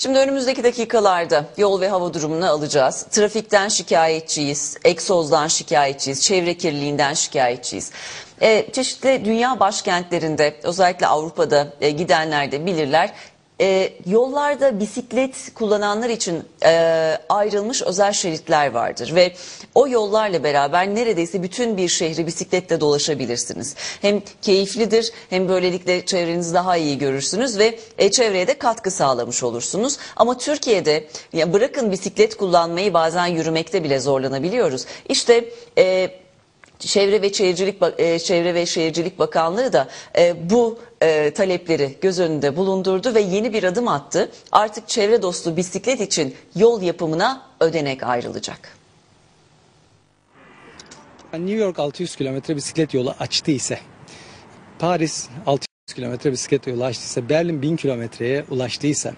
Şimdi önümüzdeki dakikalarda yol ve hava durumunu alacağız. Trafikten şikayetçiyiz, egzozdan şikayetçiyiz, çevre kirliliğinden şikayetçiyiz. Ee, çeşitli dünya başkentlerinde özellikle Avrupa'da e, gidenler de bilirler. E, yollarda bisiklet kullananlar için e, ayrılmış özel şeritler vardır ve o yollarla beraber neredeyse bütün bir şehri bisikletle dolaşabilirsiniz. Hem keyiflidir hem böylelikle çevrenizi daha iyi görürsünüz ve e, çevreye de katkı sağlamış olursunuz. Ama Türkiye'de ya bırakın bisiklet kullanmayı bazen yürümekte bile zorlanabiliyoruz. İşte e, Çevre ve Şehircilik e, Çevre ve Şehircilik Bakanlığı da e, bu e, talepleri göz önünde bulundurdu ve yeni bir adım attı. Artık çevre dostu bisiklet için yol yapımına ödenek ayrılacak. New York 600 kilometre bisiklet yolu açtı ise, Paris 600 kilometre bisiklet yolu açtıysa, Berlin 1000 kilometreye ulaştıysa,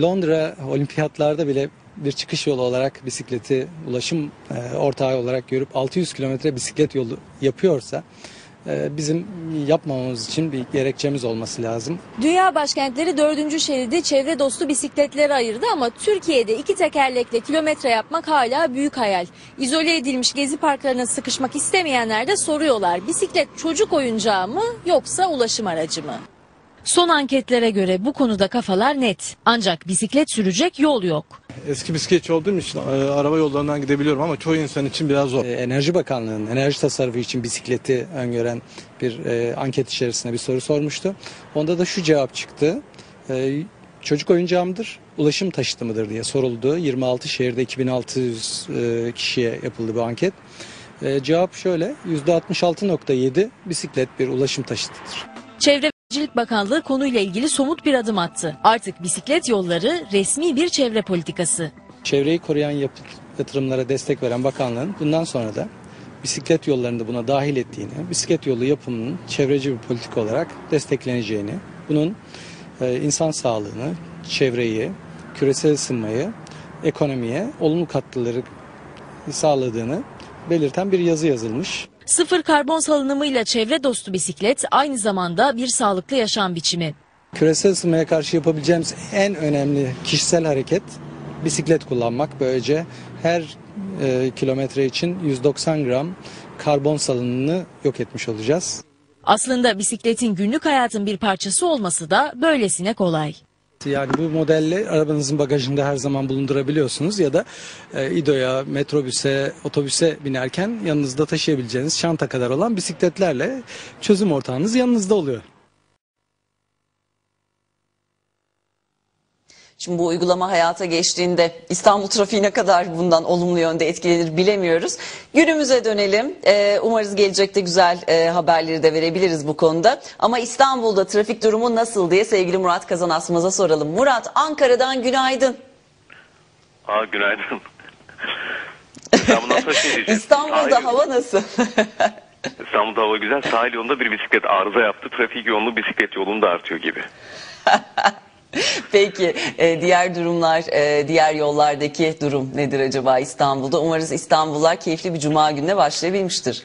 Londra olimpiyatlarda bile bir çıkış yolu olarak bisikleti ulaşım e, ortağı olarak görüp 600 kilometre bisiklet yolu yapıyorsa, e, bizim yapmamamız için bir gerekçemiz olması lazım. Dünya başkentleri dördüncü şeridi çevre dostu bisikletlere ayırdı ama Türkiye'de iki tekerlekle kilometre yapmak hala büyük hayal. İzole edilmiş gezi parklarına sıkışmak istemeyenler de soruyorlar. Bisiklet çocuk oyuncağı mı yoksa ulaşım aracı mı? Son anketlere göre bu konuda kafalar net. Ancak bisiklet sürecek yol yok. Eski bisikletçi olduğum için e, araba yollarından gidebiliyorum ama çoğu insan için biraz zor. E, Enerji Bakanlığı'nın enerji tasarrufu için bisikleti öngören bir e, anket içerisinde bir soru sormuştu. Onda da şu cevap çıktı. E, çocuk oyuncağı mıdır, ulaşım taşıtı mıdır diye soruldu. 26 şehirde 2600 e, kişiye yapıldı bu anket. E, cevap şöyle, %66.7 bisiklet bir ulaşım taşıtıdır. Çevre Şehircilik Bakanlığı konuyla ilgili somut bir adım attı. Artık bisiklet yolları resmi bir çevre politikası. Çevreyi koruyan yapı- yatırımlara destek veren bakanlığın bundan sonra da bisiklet yollarını buna dahil ettiğini, bisiklet yolu yapımının çevreci bir politika olarak destekleneceğini, bunun e, insan sağlığını, çevreyi, küresel ısınmayı, ekonomiye olumlu katkıları sağladığını belirten bir yazı yazılmış. Sıfır karbon salınımıyla çevre dostu bisiklet aynı zamanda bir sağlıklı yaşam biçimi. Küresel ısınmaya karşı yapabileceğimiz en önemli kişisel hareket bisiklet kullanmak. Böylece her e, kilometre için 190 gram karbon salınımını yok etmiş olacağız. Aslında bisikletin günlük hayatın bir parçası olması da böylesine kolay. Yani bu modelle arabanızın bagajında her zaman bulundurabiliyorsunuz ya da e, İDO'ya, metrobüse, otobüse binerken yanınızda taşıyabileceğiniz çanta kadar olan bisikletlerle çözüm ortağınız yanınızda oluyor. Şimdi bu uygulama hayata geçtiğinde İstanbul trafiği ne kadar bundan olumlu yönde etkilenir bilemiyoruz. Günümüze dönelim. Ee, umarız gelecekte güzel e, haberleri de verebiliriz bu konuda. Ama İstanbul'da trafik durumu nasıl diye sevgili Murat Kazan Asmaz'a soralım. Murat Ankara'dan günaydın. Aa günaydın. Şey. İstanbul'da Sahil- hava nasıl? İstanbul'da hava güzel. Sahil yolunda bir bisiklet arıza yaptı. Trafik yoğunluğu bisiklet yolunda artıyor gibi. Peki e, diğer durumlar, e, diğer yollardaki durum nedir acaba İstanbul'da? Umarız İstanbullular keyifli bir cuma gününe başlayabilmiştir.